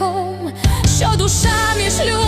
шляхом, що душа між людьми.